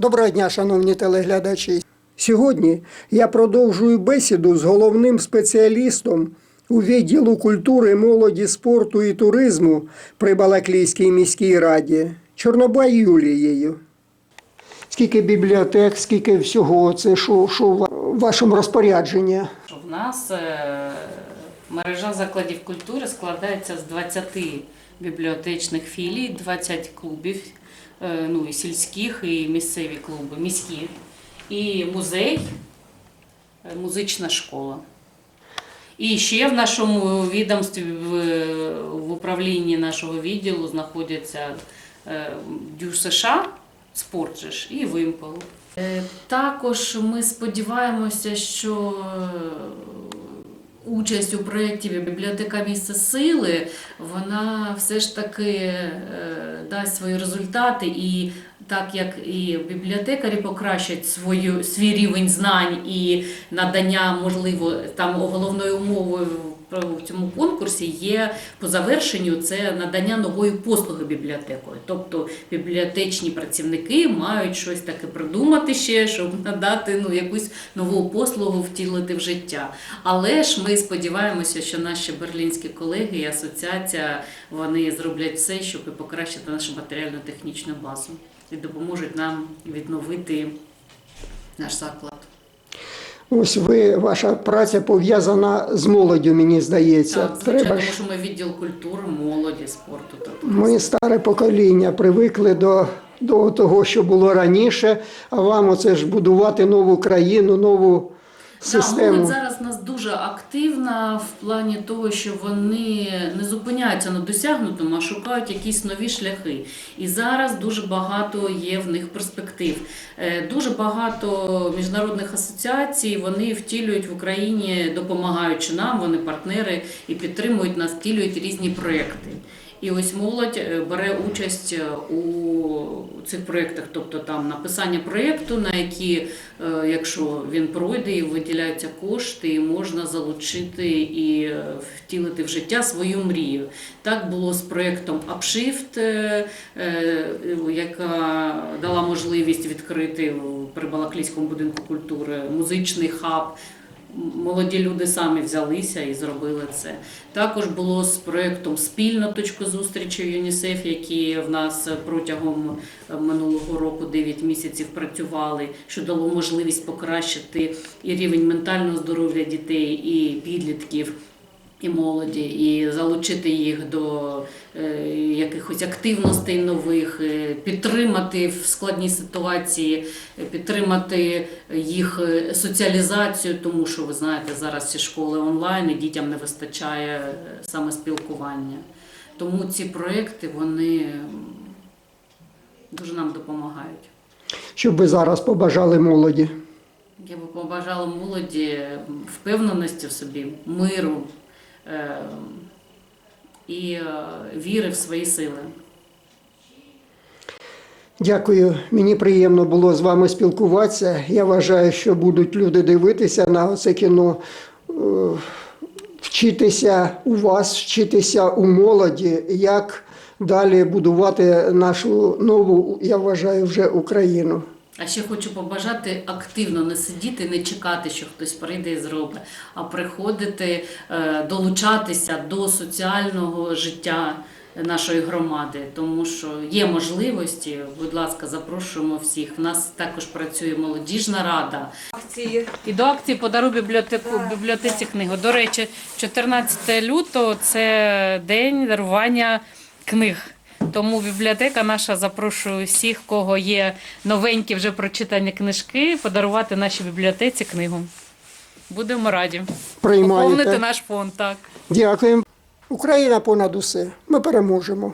Доброго дня, шановні телеглядачі. Сьогодні я продовжую бесіду з головним спеціалістом у відділу культури, молоді, спорту і туризму при Балаклійській міській раді Чорнобай Юлією. Скільки бібліотек, скільки всього, це що, що в вашому розпорядженні? В нас е, мережа закладів культури складається з 20 бібліотечних філій, 20 клубів, е, ну і сільських, і місцеві клуби, міські, і музей, е, музична школа. І ще в нашому відомстві, в, управлінні нашого відділу знаходяться е, Дю США, спорт і вимпел. Також ми сподіваємося, що участь у проєкті Бібліотека місце сили вона все ж таки е, дасть свої результати і. Так як і бібліотекарі покращать свою свій рівень знань і надання, можливо, там головною умовою в цьому конкурсі є по завершенню це надання нової послуги бібліотекою. Тобто бібліотечні працівники мають щось таке придумати ще, щоб надати ну, якусь нову послугу втілити в життя. Але ж ми сподіваємося, що наші берлінські колеги і асоціація вони зроблять все, щоб покращити нашу матеріально-технічну базу і допоможуть нам відновити наш заклад. Ось ви, ваша праця пов'язана з молоддю, мені здається. Так, звичайно, Треба тому що ми відділ культури, молоді, спорту. Тобто Ми старе покоління привикли до, до того, що було раніше, а вам оце ж будувати нову країну, нову Да, систему. молодь зараз нас дуже активна в плані того, що вони не зупиняються на досягнутому, а шукають якісь нові шляхи. І зараз дуже багато є в них перспектив. Е, Дуже багато міжнародних асоціацій вони втілюють в Україні, допомагаючи нам, вони партнери і підтримують нас, втілюють різні проекти. І ось молодь е, бере участь е, у цих проєктах, тобто там написання проєкту, на які, е, якщо він пройде і виділяються кошти, і можна залучити і втілити в життя свою мрію. Так було з проєктом Upshift, яка дала можливість відкрити при Балаклійському будинку культури музичний хаб. Молоді люди самі взялися і зробили це. Також було з проєктом спільно точку зустрічі ЮНІСЕФ, які в нас протягом минулого року 9 місяців працювали, що дало можливість покращити і рівень ментального здоров'я дітей і підлітків. І молоді, і залучити їх до е, якихось активностей нових, е, підтримати в складній ситуації, е, підтримати їх е, соціалізацію, тому що ви знаєте, зараз всі школи онлайн і дітям не вистачає саме спілкування. Тому ці проекти вони дуже нам допомагають. Що б ви зараз побажали молоді? Я би побажала молоді впевненості в собі, миру і е, віри в свої сили. Дякую. Мені приємно було з вами спілкуватися. Я вважаю, що будуть люди дивитися на це кіно, е, вчитися у вас, вчитися у молоді, як далі будувати нашу нову, я вважаю, вже Україну. А ще хочу побажати активно не сидіти, не чекати, що хтось прийде і зробить, а приходити, е, долучатися до соціального життя нашої громади, тому що є можливості. Будь ласка, запрошуємо всіх. У нас також працює молодіжна рада. акції. І до акції подару бібліотеку бібліотеці книгу. До речі, 14 лютого це день дарування книг. Тому бібліотека наша запрошує всіх, кого є новенькі вже прочитані книжки, подарувати нашій бібліотеці книгу. Будемо раді. Приймаєте. Поповнити наш фонд, так. Дякуємо. Україна понад усе. Ми переможемо.